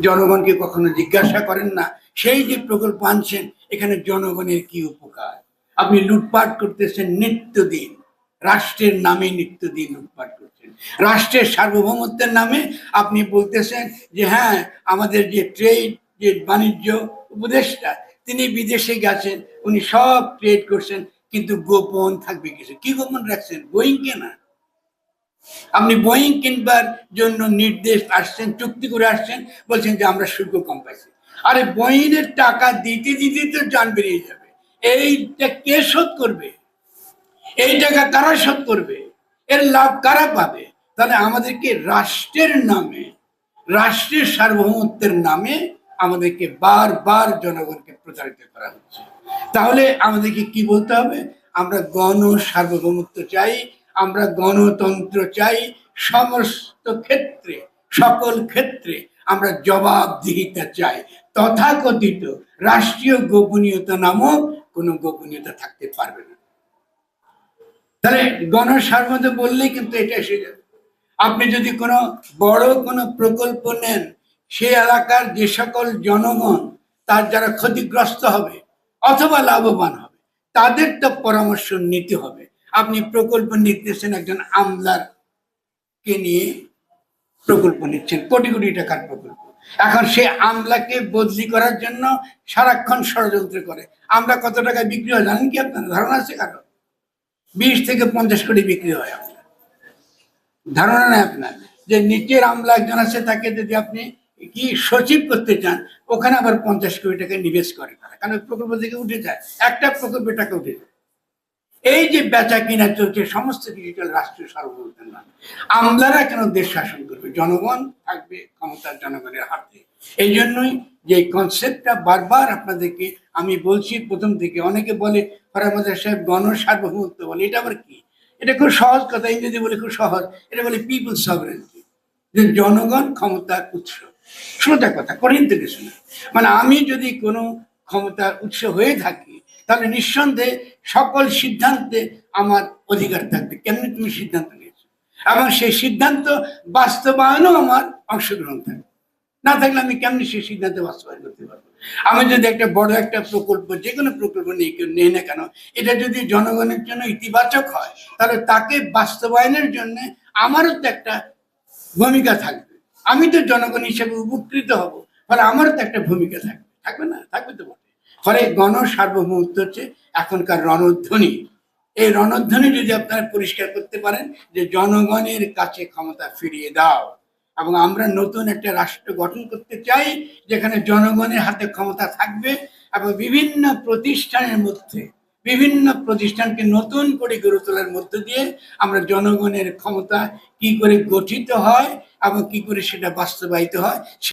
জনগণকে কখনো জিজ্ঞাসা করেন না। সেই যে প্রকল্প আনছেন, এখানে জনগণের কি উপকার? আপনি লুটপাট করতেছেন নিত্যদিন। রাষ্ট্রের নামে নিত্যদিন লুটপাট করছেন। রাষ্ট্রের সার্বভৌমত্বের নামে আপনি বলতেছেন যে হ্যাঁ আমাদের যে ট্রেড, যে বাণিজ্য উপদেষ্টা, তিনি বিদেশে গেছেন, উনি সব ট্রেড করছেন, কিন্তু গোপন থাকবে কিছু। কি গোপন রাখছেন? বোয়িং কেনা? আপনি বোয়িং কিনবার জন্য নির্দেশ আসছেন, চুক্তি করে আসছেন, বলছেন যে আমরা শুল্ক কম পাইছি। আরে বোয়িংয়ের টাকা দিতে দিতে তো যান বেরিয়ে যাবে। এইটা কে শোধ করবে? এই টাকা কারা শোধ করবে? এর লাভ কারা পাবে? তাহলে আমাদেরকে রাষ্ট্রের নামে, রাষ্ট্রের সার্বভৌমত্বের নামে আমাদেরকে বারবার জনগণকে প্রচারিত করা হচ্ছে। তাহলে আমাদেরকে কি বলতে হবে? আমরা গণ সার্বভৌমত্ব চাই আমরা গণতন্ত্র চাই সমস্ত ক্ষেত্রে, সকল ক্ষেত্রে আমরা জবাবদিহিতা চাই। তথাকথিত রাষ্ট্রীয় গোপনীয়তা নামক কোনো গোপনীয়তা থাকতে পারবে না। তাহলে গণসার্বত বললেই কিন্তু এটা এসে যাবে। আপনি যদি কোনো বড় কোনো প্রকল্প নেন, সে এলাকার যে সকল জনগণ তার যারা ক্ষতিগ্রস্ত হবে অথবা লাভবান হবে, তাদের তো পরামর্শ নিতে হবে। আপনি প্রকল্প নিতেছেন একজন আমলার কে নিয়ে প্রকল্প নিচ্ছেন। কোটি কোটি টাকার প্রকল্প। এখন সে আমলাকে বদলি করার জন্য সারাক্ষণ ষড়যন্ত্র করে। আমরা কত টাকায় বিক্রি হয় জানেন কি আপনার? ধারণা আছে কারও? বিশ থেকে পঞ্চাশ কোটি বিক্রি হয় আপনার। ধারণা নেই আপনার। যে নিচের আমলা একজন আছে, তাকে যদি আপনি কি সচিব করতে চান, ওখানে আবার পঞ্চাশ কোটি টাকা নিবেশ করে তারা। কারণ প্রকল্প থেকে উঠে যায়। একটা প্রকল্পের টাকা উঠে যায়। এই যে বেচা কিনা চলছে, সমস্ত কিছু চলে রাষ্ট্রীয় নামে। আমলারা কেন দেশ শাসন করবে? জনগণ থাকবে ক্ষমতার জনগণের হাতে। এই জন্যই যে কনসেপ্টটা বারবার আপনাদেরকে আমি বলছি, প্রথম থেকে অনেকে বলে ফরামাদ সাহেব গণ সার্বভৌমত্ব বলে। এটা আবার কি? এটা খুব সহজ কথা, ইংরেজি বলে খুব সহজ। এটা বলে পিপুল সভারেন্টি যে জনগণ ক্ষমতার উৎস। সোজা কথা, কঠিন থেকে শোনা মানে আমি যদি কোনো ক্ষমতার উৎস হয়ে থাকি তাহলে নিঃসন্দেহে সকল সিদ্ধান্তে আমার অধিকার থাকবে। কেমনি তুমি সিদ্ধান্ত নিয়েছো? এবং সেই সিদ্ধান্ত বাস্তবায়নও আমার অংশগ্রহণ থাকবে। না থাকলে আমি কেমনি সেই সিদ্ধান্ত বাস্তবায়ন করতে পারব? আমি যদি একটা বড় একটা প্রকল্প, যে কোনো প্রকল্প নিয়ে কেউ নেই না কেন, এটা যদি জনগণের জন্য ইতিবাচক হয়, তাহলে তাকে বাস্তবায়নের জন্য আমারও তো একটা ভূমিকা থাকবে। আমি তো জনগণ হিসেবে উপকৃত হব, ফলে আমারও তো একটা ভূমিকা থাকবে। থাকবে না? থাকবে তো ফলে গণ সার্বভৌমত্ব হচ্ছে এখনকার রণধ্বনি। এই রণধ্বনি যদি আপনারা পরিষ্কার করতে পারেন যে জনগণের কাছে ক্ষমতা ফিরিয়ে দাও এবং আমরা নতুন একটা রাষ্ট্র গঠন করতে চাই যেখানে জনগণের হাতে ক্ষমতা থাকবে এবং বিভিন্ন প্রতিষ্ঠানের মধ্যে, বিভিন্ন প্রতিষ্ঠানকে নতুন করে গড়ে তোলার মধ্য দিয়ে আমরা জনগণের ক্ষমতা কি করে গঠিত হয় এবং কি করে সেটা বাস্তবায়িত হয়